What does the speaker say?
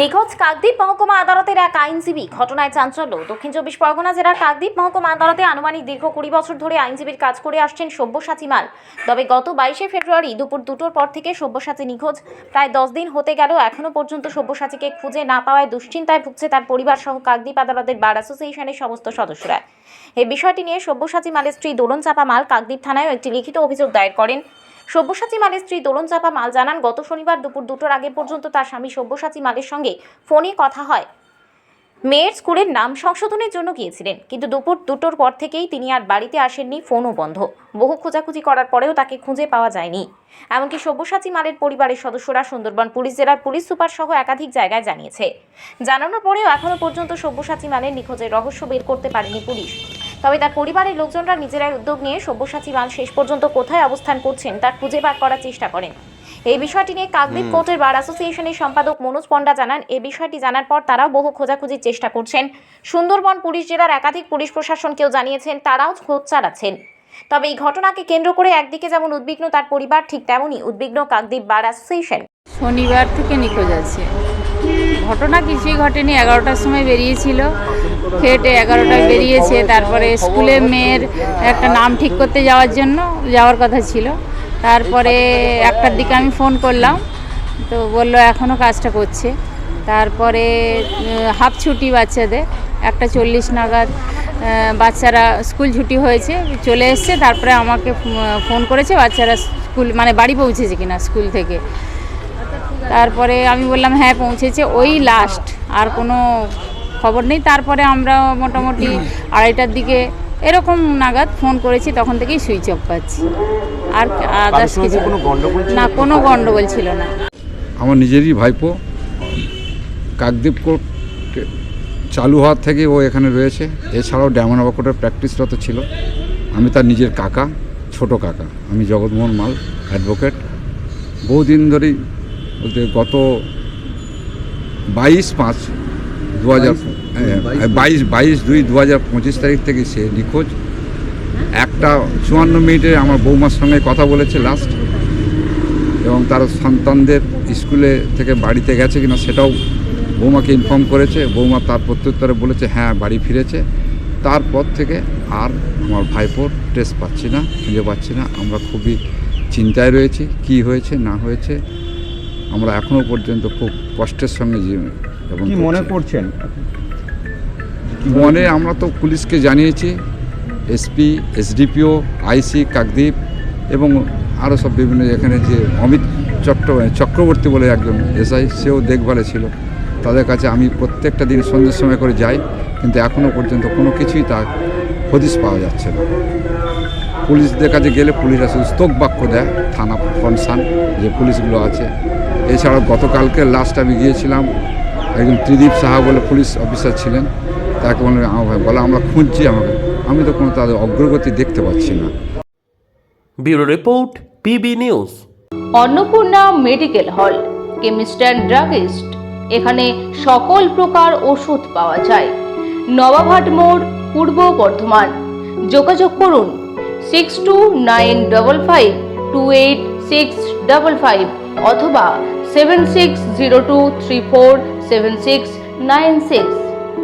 নিখোঁজ কাকদ্বীপ মহকুমা আদালতের এক আইনজীবী। ঘটনায় চাঞ্চল্য। দক্ষিণ চব্বিশ পরগনা জেলার কাকদ্বীপ মহকুমা আদালতে আনুমানিক দীর্ঘ কুড়ি বছর ধরে আইনজীবীর কাজ করে আসছেন সব্যসাচী মাল। তবে গত বাইশে ফেব্রুয়ারি দুপুর দুটোর পর থেকে সব্যসাচী নিখোঁজ। প্রায় দশ দিন হতে গেল এখনও পর্যন্ত সব্যসাচীকে খুঁজে না পাওয়ায় দুশ্চিন্তায় ভুগছে তার পরিবার সহ কাকদ্বীপ আদালতের বার অ্যাসোসিয়েশনের সমস্ত সদস্যরা। এই বিষয়টি নিয়ে সব্যসাচী মালের স্ত্রী দোলন চাপা মাল কাকদ্বীপ থানায় একটি লিখিত অভিযোগ দায়ের করেন। সব্যসাচী মালের স্ত্রী দোলন চাপা মাল জানান, গত শনিবার দুপুর দুটোর আগে পর্যন্ত তার স্বামী সব্যসাচী মালের সঙ্গে ফোনে কথা হয়। মেয়ের স্কুলের নাম সংশোধনের জন্য গিয়েছিলেন, কিন্তু দুপুর দুটোর পর থেকেই তিনি আর বাড়িতে আসেননি, ফোনও বন্ধ। বহু খোঁজাখুঁজি করার পরেও তাকে খুঁজে পাওয়া যায়নি। এমনকি সব্যসাচী মালের পরিবারের সদস্যরা সুন্দরবন পুলিশ জেলার পুলিশ সুপার সহ একাধিক জায়গায় জানিয়েছে। জানানোর পরেও এখনও পর্যন্ত সব্যসাচী মালের নিখোঁজের রহস্য বের করতে পারেনি পুলিশ। তবে তার পরিবারের লোকজনরা নিজেরাই উদ্যোগ নিয়ে সব্যসাচী মাল শেষ পর্যন্ত কোথায় অবস্থান করছেন তার খুঁজে বার করার চেষ্টা করেন। এই বিষয়টি নিয়ে কাকদ্বীপ কোর্টের বার অ্যাসোসিয়েশনের সম্পাদক মনোজ পণ্ডা জানান এই বিষয়টি জানার পর তারাও বহু খোঁজাখুঁজির চেষ্টা করছেন। সুন্দরবন পুলিশ জেলার একাধিক পুলিশ প্রশাসনকেও জানিয়েছেন তারাও খোঁজ চালাচ্ছেন। তবে এই ঘটনাকে কেন্দ্র করে একদিকে যেমন উদ্বিগ্ন তার পরিবার ঠিক তেমনই উদ্বিগ্ন কাকদ্বীপ বার অ্যাসোসিয়েশন। শনিবার থেকে নিখোঁজ আছে। ঘটনা কিছুই ঘটেনি, এগারোটার সময় বেরিয়েছিল। খেটে এগারোটায় বেরিয়েছে, তারপরে স্কুলে মেয়ের একটা নাম ঠিক করতে যাওয়ার জন্য যাওয়ার কথা ছিল। তারপরে একটার দিকে আমি ফোন করলাম, তো বলল এখনও কাজটা করছে। তারপরে হাফ ছুটি বাচ্চাদের, একটা চল্লিশ নাগাদ বাচ্চারা স্কুল ছুটি হয়েছে, চলে এসছে, তারপরে আমাকে ফোন করেছে, বাচ্চারা স্কুল মানে বাড়ি পৌঁছেছে কিনা স্কুল থেকে। তারপরে আমি বললাম হ্যাঁ পৌঁছেছে। ওই লাস্ট আর কোনো খবর নেই। তারপরে আমরা মোটামুটি আড়াইটার দিকে এরকম নাগাদ ফোন করেছি তখন থেকেই সুইচ অফ পাচ্ছি। আর আদার্স কিছু কোনো গন্ডগোল না কোনো গন্ডগোল ছিল না। আমার নিজেরই ভাইপো কাকদ্বীপ কোর্ট চালু হওয়ার থেকে ও এখানে রয়েছে। এছাড়াও ডায়মন্ড কোর্টের প্র্যাকটিসরত ছিল। আমি তার নিজের কাকা ছোট কাকা। আমি জগৎমোহন মাল অ্যাডভোকেট বহুদিন ধরেই বলতে গত বাইশ পাঁচ দু হাজার বাইশ বাইশ দুই দু হাজার পঁচিশ তারিখ থেকে সে নিখোঁজ। একটা চুয়ান্ন মিনিটে আমার বৌমার সঙ্গে কথা বলেছে লাস্ট এবং তার সন্তানদের স্কুলে থেকে বাড়িতে গেছে কিনা সেটাও বৌমাকে ইনফর্ম করেছে। বৌমা তার প্রত্যুত্তরে বলেছে হ্যাঁ বাড়ি ফিরেছে। তারপর থেকে আর আমার ভাইপোর টেস্ট পাচ্ছি না খুঁজে পাচ্ছি না। আমরা খুবই চিন্তায় রয়েছি কি হয়েছে না হয়েছে। আমরা এখনও পর্যন্ত খুব কষ্টের সঙ্গে কি মনে করছেন? মনে আমরা তো পুলিশকে জানিয়েছি এসপি এসডিপিও আইসি কাকদ্বীপ এবং আরও সব বিভিন্ন এখানে যে অমিত চট্ট চক্রবর্তী বলে একজন এসআই সেও দেখভালে ছিল। তাদের কাছে আমি প্রত্যেকটা দিন সন্ধ্যের সময় করে যাই কিন্তু এখনও পর্যন্ত কোনো কিছুই তার হদিস পাওয়া যাচ্ছে না। পুলিশদের কাছে গেলে পুলিশরা শুধু স্তোক বাক্য দেয় থানা কনসার্ন যে পুলিশগুলো আছে। এছাড়াও গতকালকে লাস্ট আমি গিয়েছিলাম একজন ত্রিদীপ সাহা বলে পুলিশ অফিসার ছিলেন তাকে বললাম আমার ভাই বলে আমরা খুঁজছি আমাকে। আমি তো কোনো তাদের অগ্রগতি দেখতে পাচ্ছি না। Bureau report PB news. Annapurna medical hall chemist and druggist. এখানে সকল প্রকার ওষুধ পাওয়া যায়। নবাবহাট মোড় পূর্ব বর্ধমান। যোগাযোগ করুন six two nine double five two eight six double five অথবা seven six zero two three four seven six nine six